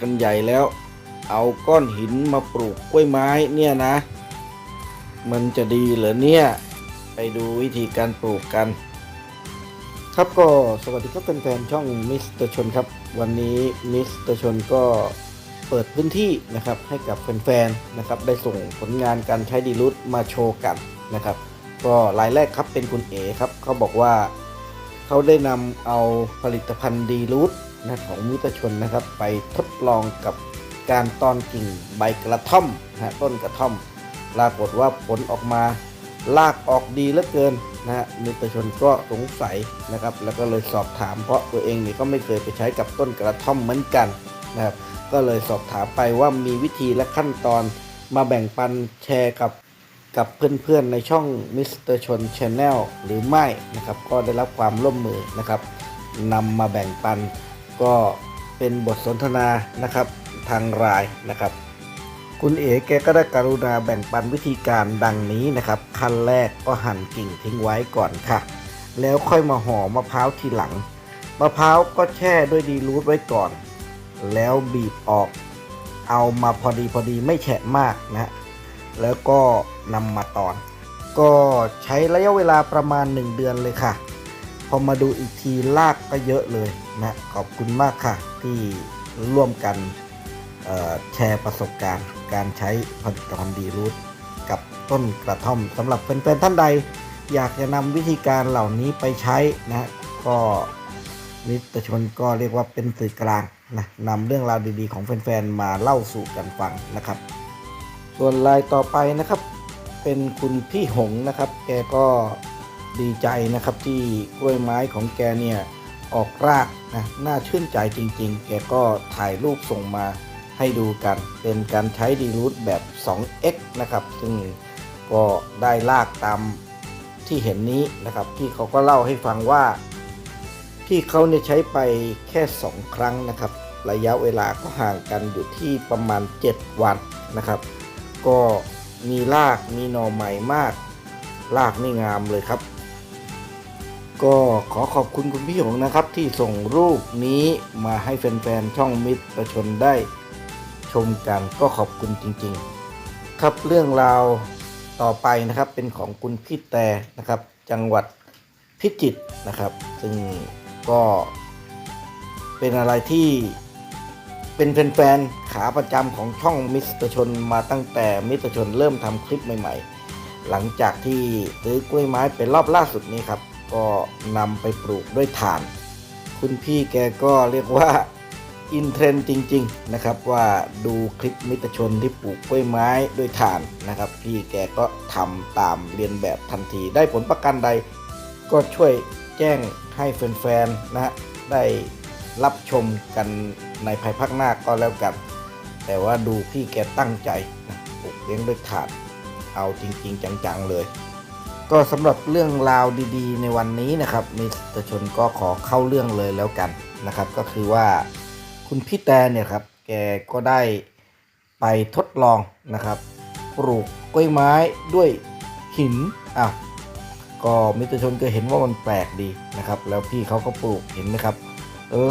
กันใหญ่แล้ว เอาก้อนหินมาปลูกกล้วยไม้เนี่ยนะ มันจะดีเหรอเนี่ย ไปดูวิธีการปลูกกัน ครับก็สวัสดีครับแฟนๆช่องมิสเตอร์ชนครับ วันนี้มิสเตอร์ชนก็เปิดพื้นที่นะครับให้กับแฟนๆนะครับ ได้ส่งผลงานการใช้ดีรูทมาโชว์กันนะครับ ก็รายแรกครับเป็นคุณเอครับเขาบอกว่าเขาได้นำเอาผลิตภัณฑ์ดีรูท นะของมิสเตอร์ชนนะครับ ไปทดลองกับการตอนกิ่งใบกระท่อมนะฮะต้นกระท่อม ปรากฏว่าผลออกมาลากออกดีเหลือเกินนะฮะมิตรชนก็สงสัยนะครับ แล้วก็เลยสอบถามเพราะตัวเองนี่ก็ไม่เคยไปใช้กับต้นกระท่อมเหมือนกันนะครับ ก็เลยสอบถามไปว่ามีวิธีและขั้นตอนมาแบ่งปันแชร์กับกับเพื่อนๆในช่องมิสเตอร์ชนช n แนลหรือไม่นะครับ ก็ได้รับความร่วมมือนะครับนำมาแบ่งปัน ก็เป็นบทสนทนานะครับทางไลน์นะครับ คุณเอ๋แกก็ได้กรุณาแบ่งปันวิธีการดังนี้นะครับ ขั้นแรกก็หั่นกิ่งทิ้งไว้ก่อนค่ะ แล้วค่อยมาห่อมะพร้าวทีหลังมะพร้าวก็แช่ด้วยดีรูทไว้ก่อน แล้วบีบออก เอามาพอดีพอดีไม่แฉะมากนะ แล้วก็นำมาตอน ก็ใช้ระยะเวลาประมาณ 1 เดือนเลยค่ะ อมาดูอีกทีลากก็เยอะเลยนะขอบคุณมากค่ะ ที่ร่วมกันแชร์ประสบการณ์ การใช้ผลิตภัณฑ์ดีรูทกับต้นกระท่อมสำหรับแฟนๆท่านใด อยากจะนำวิธีการเหล่านี้ไปใช้นะก็นิตชนก็เรียกว่าเป็นสื่อกลางนะนำเรื่องราวดีๆของแฟนๆมาเล่าสู่กันฟังนะครับ ส่วนรายต่อไปนะครับ เป็นคุณพี่หงนะครับ แกก็ ดีใจนะครับที่กล้วยไม้ของแกเนี่ยออกรากนะน่าชื่นใจจริงๆ แกก็ถ่ายรูปส่งมาให้ดูกัน เป็นการใช้ดีรูทแบบ 2x นะครับ ซึ่งก็ได้รากตามที่เห็นนี้นะครับที่เขาก็เล่าให้ฟังว่าที่เขาเนี่ยใช้ไปแค่ 2 ครั้งนะครับ ระยะเวลาก็ห่างกันอยู่ที่ประมาณ 7 วันนะครับ ก็มีรากมีหน่อใหม่มาก รากนี่งามเลยครับ ก็ขอขอบคุณคุณพี่หงนะครับ ที่ส่งรูปนี้มาให้แฟนๆ ช่องมิตรประชนได้ชมกันก็ขอบคุณจริงๆ ครับเรื่องราวต่อไปนะครับเป็นของคุณพี่แต่นะครับ จังหวัดพิจิตรนะครับ ซึ่งก็เป็นอะไรที่เป็นแฟนๆขาประจำของช่องมิสเตอร์ชนมาตั้งแต่มิสเตอร์ชนเริ่มทำคลิปใหม่ๆ หลังจากที่ซื้อกล้วยไม้เป็นรอบล่าสุดนี้ครับ ก็นำไปปลูกด้วยถ่าน คุณพี่แกก็เรียกว่าอินเทรนด์จริง ๆ นะครับว่าดูคลิปมิตรชนที่ปลูกกล้วยไม้ด้วยถ่านนะครับ พี่แกก็ทำตามเรียนแบบทันที ได้ผลประกันใด ก็ช่วยแจ้งให้แฟนๆนะฮะได้รับชมกันในภายภาคหน้าก็แล้วกัน แต่ว่าดูพี่แกตั้งใจปลูกเลี้ยงด้วยถ่าน เอาจริง ๆ จังๆเลย ก็สำหรับเรื่องราวดีๆ ในวันนี้นะครับมิสเตอร์ชนก็ขอเข้าเรื่องเลยแล้วกันนะครับ ก็คือว่าคุณพี่แตนเนี่ยครับแกก็ได้ไปทดลองนะครับ ปลูกกล้วยไม้ด้วยหินอะก็มิสเตอร์ชนก็เห็นว่ามันแปลกดีนะครับ แล้วพี่เขาก็ปลูกเห็นไหมครับ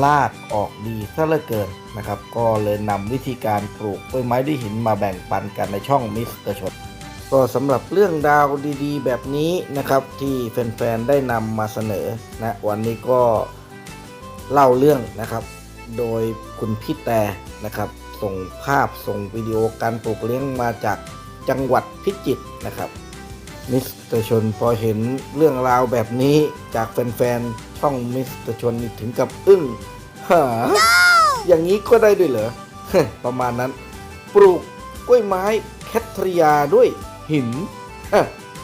ลากออกดีซะเหลือเกินนะครับ ก็เลยนำวิธีการปลูกกล้วยไม้ด้วยหินมาแบ่งปันกันในช่องมิสเตอร์ชน ก็สำหรับเรื่องราวดีๆ แบบนี้นะครับที่แฟนๆได้นำมาเสนอนะวันนี้ก็เล่าเรื่องนะครับ โดยคุณพี่แต่นะครับ ส่งภาพส่งวิดีโอการปลูกเลี้ยงมาจากจังหวัดพิจิตรนะครับมิสเตอร์ชนพอเห็นเรื่องราวแบบนี้จากแฟนๆช่องมิสเตอร์ชนถึงกับอึ้งหาอย่างนี้ก็ได้ด้วยเหรอประมาณนั้น ปลูกกล้วยไม้แคทริยาด้วย หิน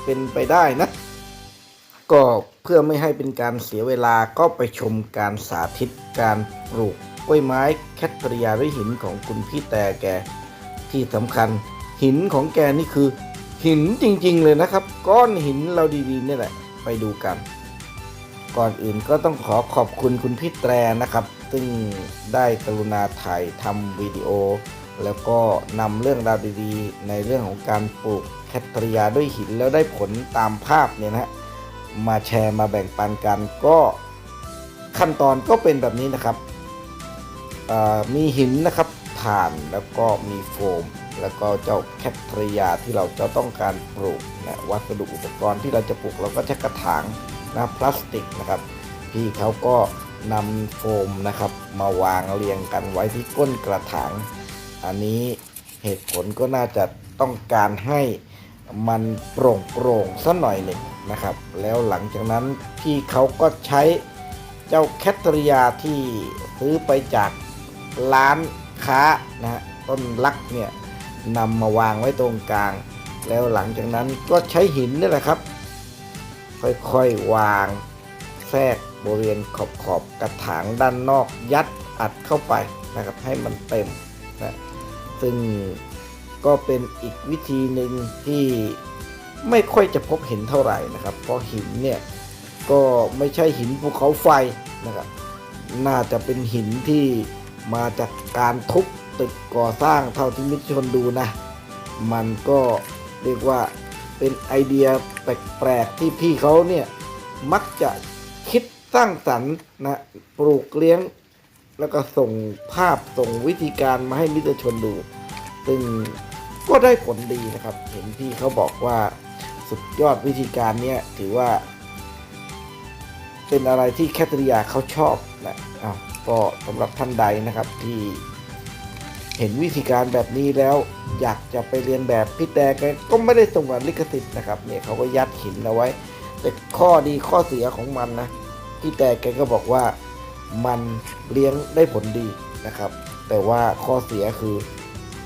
เป็นไปได้นะ ก็เพื่อไม่ให้เป็นการเสียเวลาก็ไปชมการสาธิตการปลูกกล้วยไม้แคทริยาด้วยหินของคุณพี่แต่แกที่สำคัญ หินของแกนี่คือ หินจริงๆเลยนะครับ ก้อนหินเราดีๆนี่แหละ ไปดูกัน ก่อนอื่นก็ต้องขอขอบคุณคุณพี่แตรนะครับ ซึ่งได้กรุณาถ่ายทำวิดีโอ แล้วก็นำเรื่องราวดีๆ ในเรื่องของการปลูก แคทริยาด้วยหินแล้วได้ผลตามภาพเนี่ยนะฮะมาแชร์มาแบ่งปันกันก็ขั้นตอนก็เป็นแบบนี้นะครับมีหินนะครับถ่านแล้วก็มีโฟม แล้วก็เจ้าแคทริยาที่เราจะต้องการปลูกนะวัสดุอุปกรณ์ที่เราจะปลูกเราก็ใช้กระถางนะพลาสติกนะครับพี่เขาก็นำโฟมนะครับมาวางเรียงกันไว้ที่ก้นกระถาง อันนี้เหตุผลก็น่าจะต้องการให้ มันโปร่งโปร่งๆสักหน่อยหนึ่งนะครับ แล้วหลังจากนั้นพี่เขาก็ใช้เจ้าแคทริยาที่ซื้อไปจากร้านค้านะฮะต้นลักเนี่ยนำมาวางไว้ตรงกลาง แล้วหลังจากนั้นก็ใช้หินนี่แหละครับ ค่อยๆวางแทรกบริเวณขอบขอบๆกระถางด้านนอกยัดอัดเข้าไปนะครับให้มันเต็มนะซึ่ง ก็เป็นอีกวิธีหนึ่งที่ไม่ค่อยจะพบเห็นเท่าไหร่นะครับ เพราะหินเนี่ยก็ไม่ใช่หินภูเขาไฟนะครับ น่าจะเป็นหินที่มาจากการทุบตึกก่อสร้างเท่าที่มิตรชนดูนะ มันก็เรียกว่าเป็นไอเดียแปลกๆที่พี่เขาเนี่ยมักจะคิดสร้างสรรค์นะปลูกเลี้ยง แล้วก็ส่งภาพส่งวิธีการมาให้มิตรชนดู ซึ่ง ก็ได้ผลดีนะครับ เห็นพี่เขาบอกว่าสุดยอดวิธีการเนี้ยถือว่า เป็นอะไรที่แคทริยาเขาชอบนะอ้าวก็สำหรับท่านใดนะครับที่เห็นวิธีการแบบนี้แล้วอยากจะไปเรียนแบบพี่แต่แกก็ไม่ได้ส่งกับลิขสิทธิ์นะครับเนี่ยเขาก็ยัดหินเอาไว้ แต่ข้อดีข้อเสียของมันนะพี่แต่แกก็บอกว่ามันเลี้ยงได้ผลดีนะครับ แต่ว่าข้อเสียคือ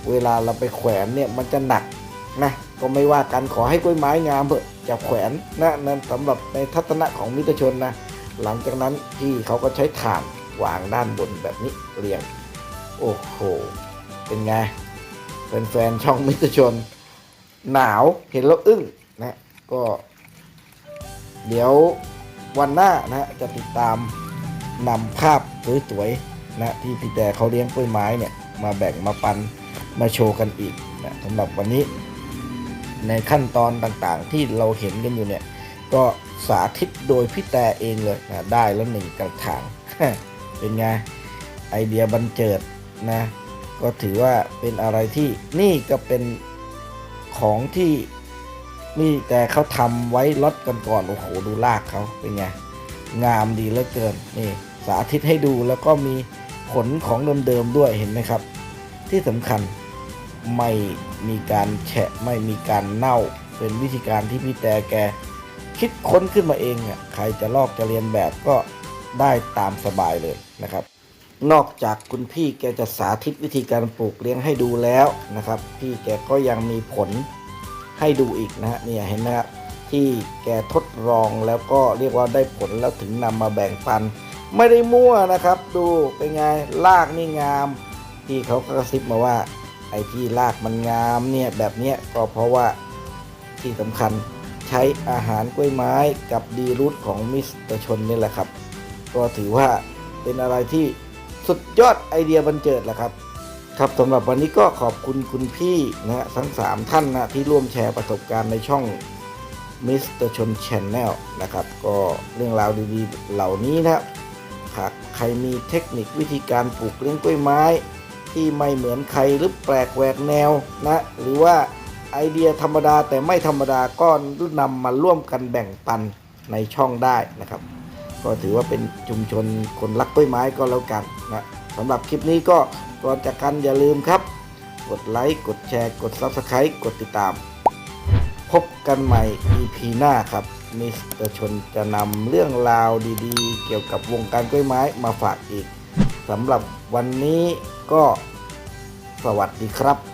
เวลาเราไปแขวนเนี่ยมันจะหนักนะก็ไม่ว่ากันขอให้กล้วยไม้งามเถอะจะแขวนนะนั่นสำหรับในทัศนะของมิตรชนนะหลังจากนั้นพี่เขาก็ใช้ถ่านวางด้านบนแบบนี้เรียง โอ้โห เป็นไงเป็นแฟนๆช่องมิตรชน หนาวเห็นแล้วอึ้งนะก็ เดี๋ยววันหน้านะจะติดตามนำภาพสวยๆนะที่พี่แต่เขาเลี้ยงกล้วยไม้เนี่ยมาแบ่งมาปัน มาโชว์กันอีกนะสำหรับวันนี้ในขั้นตอนต่างๆ ที่เราเห็นกันอยู่เนี่ย ก็สาธิตโดยพี่แต่เองเลยนะได้แล้วหนึ่งกระถางเป็นไง ไอเดียบันเจิดนะ ก็ถือว่าเป็นอะไรที่นี่ก็เป็นของที่นี่แต่เขาทำไว้ลดกันก่อนโอ้โหดูลากเขาเป็นไง งามดีเหลือเกินนี่สาธิตให้ดูแล้วก็มีผลของเดิมๆด้วยเห็นไหมครับ ที่สำคัญไม่มีการแฉะไม่มีการเน่า เป็นวิธีการที่พี่แต่แกคิดค้นขึ้นมาเองอะใครจะลอกจะเรียนแบบก็ได้ตามสบายเลยนะครับ นอกจากคุณพี่แกจะสาธิตวิธีการปลูกเลี้ยงให้ดูแล้วนะครับ พี่แกก็ยังมีผลให้ดูอีกนะฮะเนี่ยเห็นไหมครับที่แกทดลองแล้วก็เรียกว่าได้ผลแล้วถึงนำมาแบ่งปัน ไม่ได้มั่วนะครับ ดูเป็นไงรากนี่งาม พี่เขาก็กระซิบมาว่า ไอ้ที่รากมันงามเนี่ยแบบเนี้ยก็เพราะว่าที่สำคัญใช้อาหารกล้วยไม้กับดีรูทของมิสเตอร์ชนนี่แหละครับ ก็ถือว่าเป็นอะไรที่สุดยอดไอเดียบันเจิดแหละครับครับสำหรับวันนี้ก็ขอบคุณคุณพี่นะฮะทั้ง 3 ท่านนะที่ร่วมแชร์ประสบการณ์ในช่องมิสเตอร์ชนชนแนลนะครับ ก็เรื่องราวดีๆเหล่านี้นะครับหากใครมีเทคนิควิธีการปลูกเลี้ยงกล้วยไม้ ที่ไม่เหมือนใครหรือแปลกแหวกแนวนะหรือว่าไอเดียธรรมดาแต่ไม่ธรรมดาก็นำมาร่วมกันแบ่งปันในช่องได้นะครับ ก็ถือว่าเป็นชุมชนคนรักกล้วยไม้ก็แล้วกันนะสำหรับคลิปนี้ก็ก่อนจากกันอย่าลืมครับ กดไลค์กดแชร์กด Subscribe กดติดตาม พบกันใหม่ EP หน้าครับมิสเตอร์ชนจะนำเรื่องราวดีๆ เกี่ยวกับวงการกล้วยไม้มาฝากอีกสำหรับวันนี้ ก็สวัสดีครับ